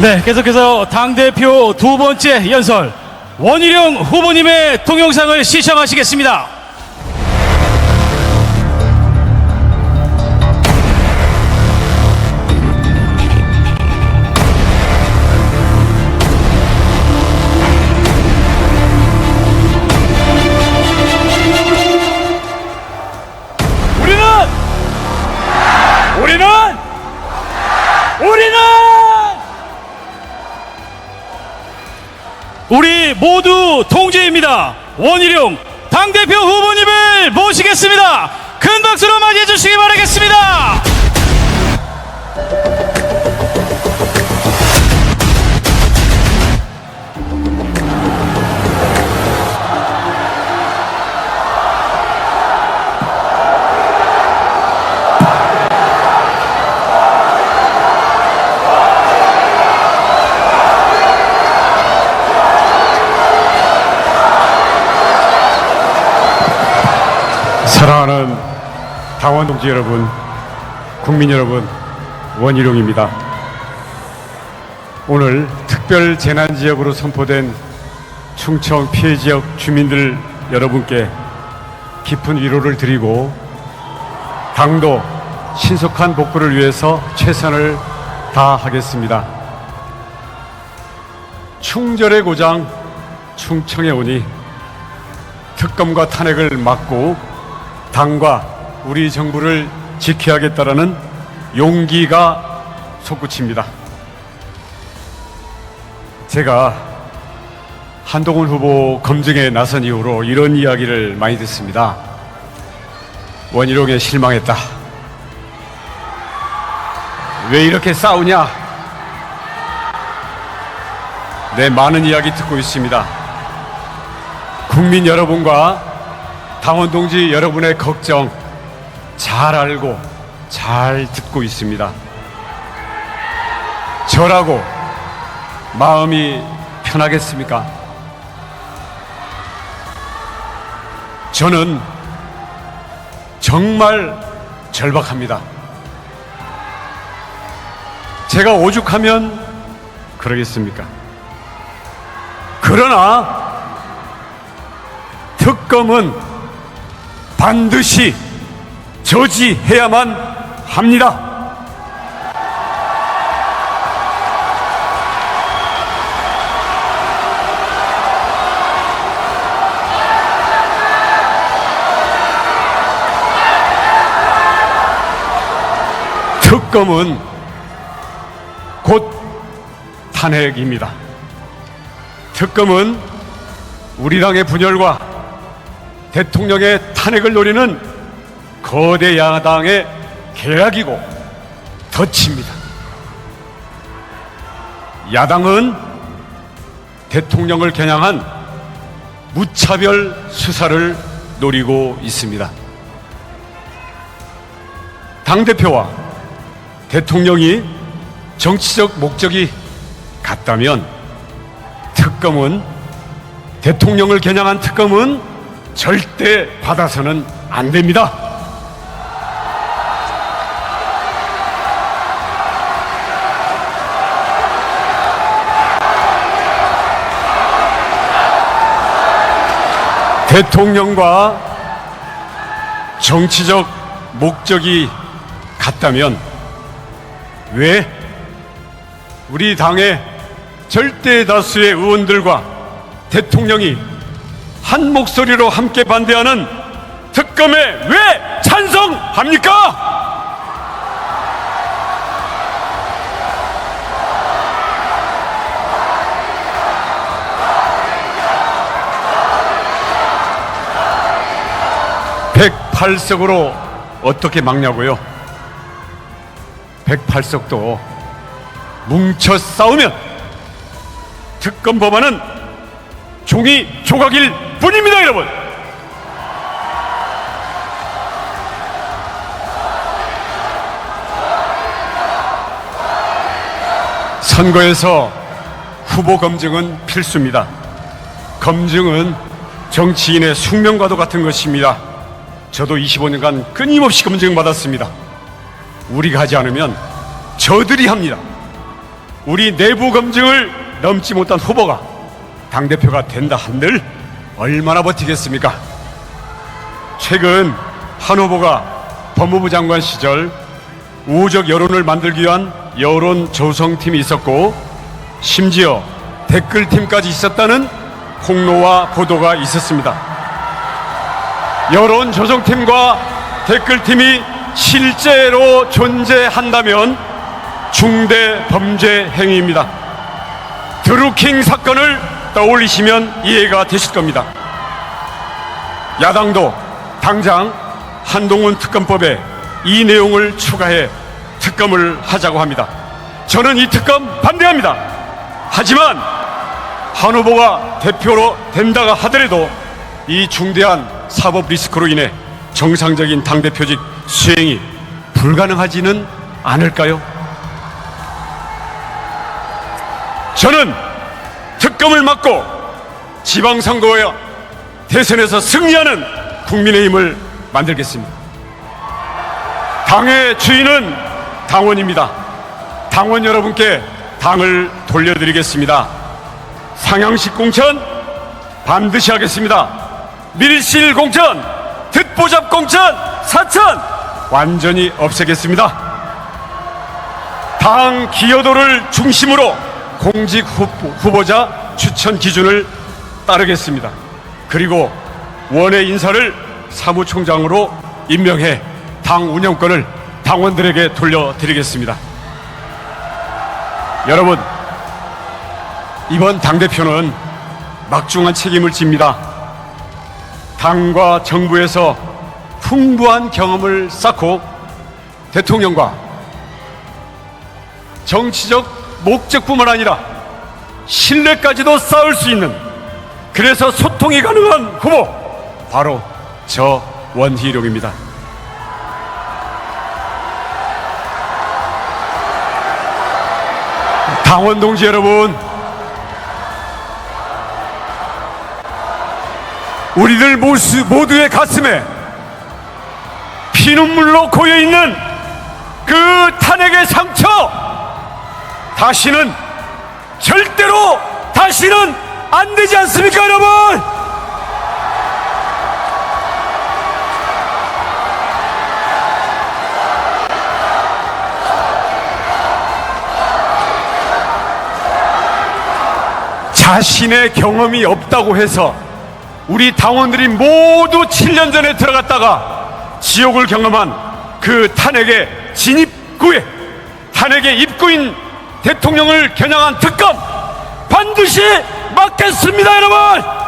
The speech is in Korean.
네, 계속해서 당대표 두 번째 연설 원희룡 후보님의 동영상을 시청하시겠습니다. 우리 모두 동지입니다. 원희룡 당대표 후보님을 모시겠습니다. 큰 박수로 맞이해 주시기 바라겠습니다. 사랑하는 당원 동지 여러분, 국민 여러분, 원희룡입니다. 오늘 특별 재난 지역으로 선포된 충청 피해 지역 주민들 여러분께 깊은 위로를 드리고 당도 신속한 복구를 위해서 최선을 다하겠습니다. 충절의 고장 충청에 오니 특검과 탄핵을 막고 당과 우리 정부를 지켜야겠다라는 용기가 솟구칩니다. 제가 한동훈 후보 검증에 나선 이후로 이런 이야기를 많이 듣습니다. 원희룡에 실망했다. 왜 이렇게 싸우냐? 네, 많은 이야기 듣고 있습니다. 국민 여러분과 당원 동지 여러분의 걱정 잘 알고 잘 듣고 있습니다. 저라고 마음이 편하겠습니까? 저는 정말 절박합니다. 제가 오죽하면 그러겠습니까? 그러나 특검은 반드시 저지해야만 합니다. 특검은 곧 탄핵입니다. 특검은 우리 당의 분열과 대통령의 탄핵을 노리는 거대 야당의 계략이고 덫입니다. 야당은 대통령을 겨냥한 무차별 수사를 노리고 있습니다. 당대표와 대통령이 정치적 목적이 같다면 특검은 대통령을 겨냥한 특검은 절대 받아서는 안 됩니다. 대통령과 정치적 목적이 같다면 왜 우리 당의 절대 다수의 의원들과 대통령이 한 목소리로 함께 반대하는 특검에 왜 찬성합니까? (108석으로) 어떻게 막냐고요? (108석도) 뭉쳐 싸우면 특검 법안은 종이 조각일 뿐입니다, 여러분. 선거에서 후보 검증은 필수입니다. 검증은 정치인의 숙명과도 같은 것입니다. 저도 25년간 끊임없이 검증받았습니다. 우리가 하지 않으면 저들이 합니다. 우리 내부 검증을 넘지 못한 후보가 당대표가 된다 한들 얼마나 버티겠습니까? 최근 한 후보가 법무부 장관 시절 우호적 여론을 만들기 위한 여론 조성팀이 있었고 심지어 댓글팀까지 있었다는 폭로와 보도가 있었습니다. 여론 조성팀과 댓글팀이 실제로 존재한다면 중대 범죄 행위입니다. 드루킹 사건을 떠올리시면 이해가 되실 겁니다. 야당도 당장 한동훈 특검법에 이 내용을 추가해 특검을 하자고 합니다. 저는 이 특검 반대합니다. 하지만 한 후보가 대표로 된다가 하더라도 이 중대한 사법 리스크로 인해 정상적인 당대표직 수행이 불가능하지는 않을까요? 저는 특검을 막고 지방선거와 대선에서 승리하는 국민의힘을 만들겠습니다. 당의 주인은 당원입니다. 당원 여러분께 당을 돌려드리겠습니다. 상향식 공천 반드시 하겠습니다. 밀실 공천, 듣보잡 공천, 사천 완전히 없애겠습니다. 당 기여도를 중심으로 공직 후보, 후보자 추천 기준을 따르겠습니다. 그리고 원외 인사를 사무총장으로 임명해 당 운영권을 당원들에게 돌려드리겠습니다. 여러분, 이번 당대표는 막중한 책임을 집니다. 당과 정부에서 풍부한 경험을 쌓고 대통령과 정치적 목적뿐만 아니라 신뢰까지도 쌓을 수 있는 그래서 소통이 가능한 후보 바로 저 원희룡입니다. 당원 동지 여러분, 우리들 모두- 모두의 가슴에 피눈물로 고여 있는 그 탄핵의 상처 다시는 절대로 다시는 안 되지 않습니까, 여러분? 자신의 경험이 없다고 해서 우리 당원들이 모두 7년 전에 들어갔다가 지옥을 경험한 그 탄핵의 진입구에 탄핵의 입구인 대통령을 겨냥한 특검 반드시 막겠습니다, 여러분!